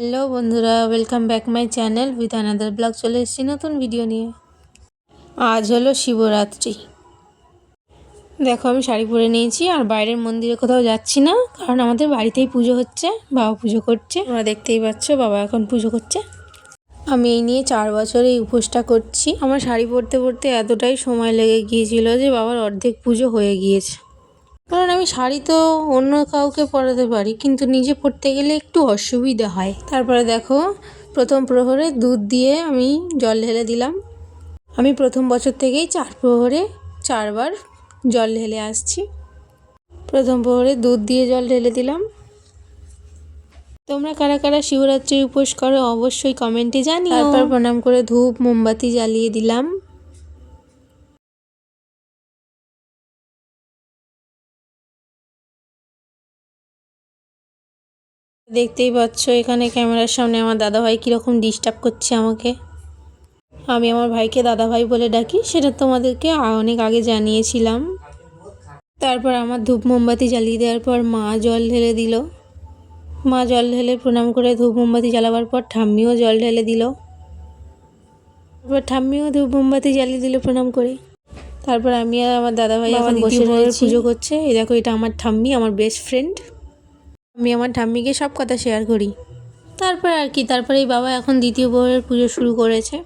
Hello বন্ধুরা welcome back my channel with another blog চলে এসেছি নতুন ভিডিও নিয়ে। আজ হলো শিবরাত্রি। দেখো, আমি শাড়ি পরে নিয়েছি আর বাইরের মন্দিরে কোথাও যাচ্ছি না, কারণ আমাদের বাড়িতেই পুজো হচ্ছে, বাবা পুজো করছে। আমরা দেখতেই পাচ্ছ, বাবা এখন পুজো করছে। আমি এই নিয়ে চার বছর এই উপোসটা করছি। আমার শাড়ি পরতে পরতে এতটাই সময় লেগে গিয়েছিল যে বাবার অর্ধেক পুজো হয়ে গিয়েছে। কারণ আমি শাড়ি তো অন্য কাউকে পরাতে পারি, কিন্তু নিজে পরতে গেলে একটু অসুবিধা হয়। তারপরে দেখো, প্রথম প্রহরে দুধ দিয়ে আমি জল ঢেলে দিলাম। আমি প্রথম বছর থেকেই চার প্রহরে চারবার জল ঢেলে আসছি। প্রথম প্রহরে দুধ দিয়ে জল ঢেলে দিলাম। তোমরা কারা কারা শিবরাত্রি উপোস করো অবশ্যই কমেন্টে জানি তারপর প্রণাম করে ধূপ, মোমবাতি জ্বালিয়ে দিলাম। দেখতেই পাচ্ছ এখানে ক্যামেরার সামনে আমার দাদাভাই কীরকম ডিস্টার্ব করছে আমাকে। আমি আমার ভাইকে দাদাভাই বলে ডাকি সেটা তোমাদেরকে অনেক আগে জানিয়েছিলাম। তারপর আমার ধূপ মোমবাতি জ্বালিয়ে দেওয়ার পর মা জল ঢেলে দিল। মা জল ঢেলে প্রণাম করে ধূপ মোমবাতি জ্বালাবার পর ঠাম্মিও জল ঢেলে দিল। তারপর ঠাম্মিও ধূপ মোমবাতি জ্বালিয়ে দিল প্রণাম করে। তারপর আমি আর আমার দাদাভাই এখন বসে পুজো করছে। এই দেখো এটা আমার ঠাম্মি আমার বেস্ট ফ্রেন্ড আমি আমার ঠাম্মিকে সব কথা শেয়ার করি। তারপর আর কি তারপরে এই বাবা এখন দ্বিতীয় বউয়ের পুজো শুরু করেছে।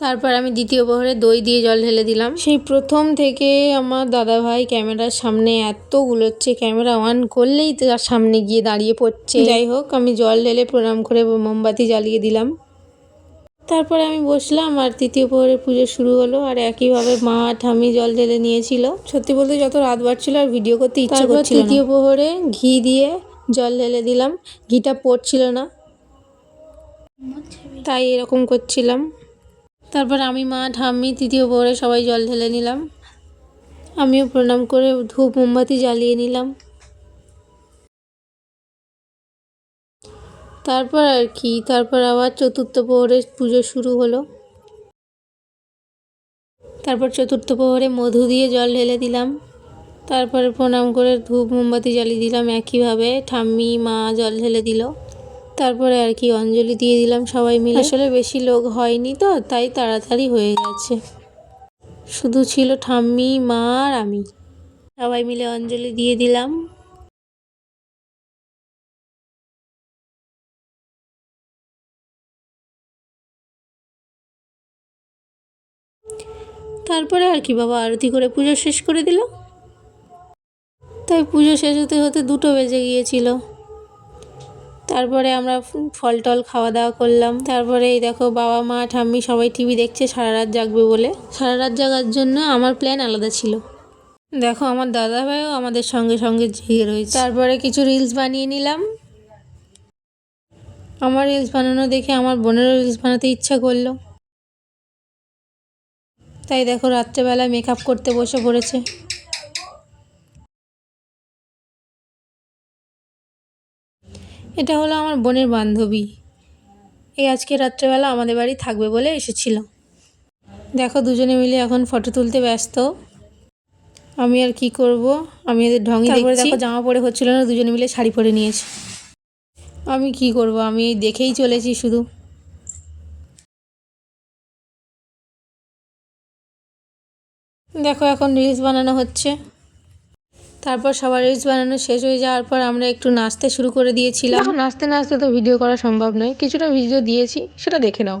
তারপর আমি দ্বিতীয় প্রহরে দই দিয়ে জল ঢেলে দিলাম। সেই প্রথম থেকে আমার দাদাভাই ক্যামেরার সামনে এত গুলোচ্ছে ক্যামেরা অন করলেই তার সামনে গিয়ে দাঁড়িয়ে পড়ছে। যাই হোক, আমি জল ঢেলে প্রণাম করে মোমবাতি জ্বালিয়ে দিলাম। তারপরে আমি বসলাম আর তৃতীয় প্রহরের পুজো শুরু হলো আর একইভাবে মা ঠামি জল ঢেলে নিয়েছিল। সত্যি বলতে যত রাত বাড়ছিল আর ভিডিও করতে ইচ্ছা করছিল তৃতীয় প্রহরে ঘি দিয়ে জল ঢেলে দিলাম ঘিটা পড়ছিল না। তাই এরকম করছিলাম। তারপর আমি মা ঠাম্মি তৃতীয় প্রহরে সবাই জল ঢেলে নিলাম। আমিও প্রণাম করে ধূপ মোমবাতি জ্বালিয়ে নিলাম। তারপর আর কি, তারপর আবার চতুর্থ প্রহরে পুজো শুরু হলো। তারপর চতুর্থ প্রহরে মধু দিয়ে জল ঢেলে দিলাম। তারপরে প্রণাম করে ধূপ মোমবাতি জ্বালিয়ে দিলাম একইভাবে, ঠাম্মি, মা জল ঢেলে দিল। তারপরে আর কি অঞ্জলি দিয়ে দিলাম সবাই মিলে। আসলে বেশি লোক হয়নি তো, তাই তাড়াতাড়ি হয়ে গেছে। শুধু ছিল ঠাম্মি, মা আর আমি। সবাই মিলে অঞ্জলি দিয়ে দিলাম। তারপরে আর কি বাবা, আরতি করে পুজো শেষ করে দিল। তাই পুজো শেষ হতে হতে দুটো বেজে গিয়েছিল। তারপরে আমরা ফল টল খাওয়া দাওয়া করলাম। তারপরে এই দেখো বাবা, মা, ঠাম্মি সবাই টিভি দেখছে, সারা রাত জাগবে বলে। সারা রাত জাগার জন্য আমার প্ল্যান আলাদা ছিল। দেখো আমার দাদা ভাইও আমাদের সঙ্গে সঙ্গে জেগে রয়েছে। তারপরে কিছু রিলস বানিয়ে নিলাম। আমার রিলস বানানো দেখে আমার বোনেরও রিলস বানাতে ইচ্ছা করল। তাই দেখো রাত্রেবেলায় মেকআপ করতে বসে পড়েছে। এটা হলো আমার বোনের বান্ধবী। এই আজকে রাত্রেবেলা আমাদের বাড়ি থাকবে বলে এসেছিল। দেখো দুজনে মিলে এখন ফটো তুলতে ব্যস্ত। আমি আর কি করব? আমি এদের ঢঙ্গে তারপরে দেখো জামা পরে হচ্ছিল না দুজনে মিলে শাড়ি পরে নিয়েছে। আমি কি করব? আমি দেখেই চলেছি শুধু। দেখো এখন রিলস বানানো হচ্ছে। তারপর সবার রিলস বানানো শেষ হয়ে যাওয়ার পর আমরা একটু নাচতে শুরু করে দিয়েছিলাম। নাচতে নাচতে তো ভিডিও করা সম্ভব নয়। কিছুটা ভিডিও দিয়েছি সেটা দেখে নাও।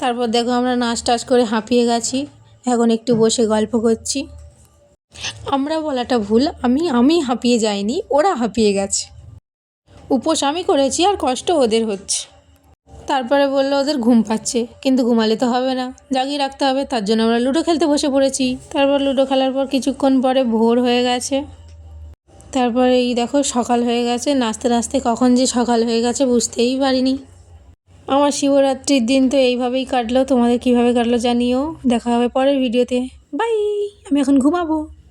তারপর দেখো আমরা নাচ টাচ করে হাঁপিয়ে গেছি। এখন একটু বসে গল্প করছি। আমরা বলাটা ভুল, আমি আমি হাঁপিয়ে যাইনি, ওরা হাঁপিয়ে গেছে। উপোস আমি করেছি, আর কষ্ট ওদের হচ্ছে। তারপরে বলল, ওদের ঘুম পাচ্ছে, কিন্তু ঘুমালে তো হবে না। জাগিয়ে রাখতে হবে, তার জন্য আমরা লুডো খেলতে বসে পড়েছি। তারপর লুডো খেলার পর কিছুক্ষণ পরে ভোর হয়ে গেছে। তারপরে এই দেখো, সকাল হয়ে গেছে। নাচতে নাচতে কখন যে সকাল হয়ে গেছে বুঝতেই পারিনি। আমার শিবরাত্রির দিন তো এইভাবেই কাটলো। তোমাদের কীভাবে কাটলো জানিও। দেখা হবে পরের ভিডিওতে। বাই! আমি এখন ঘুমাবো।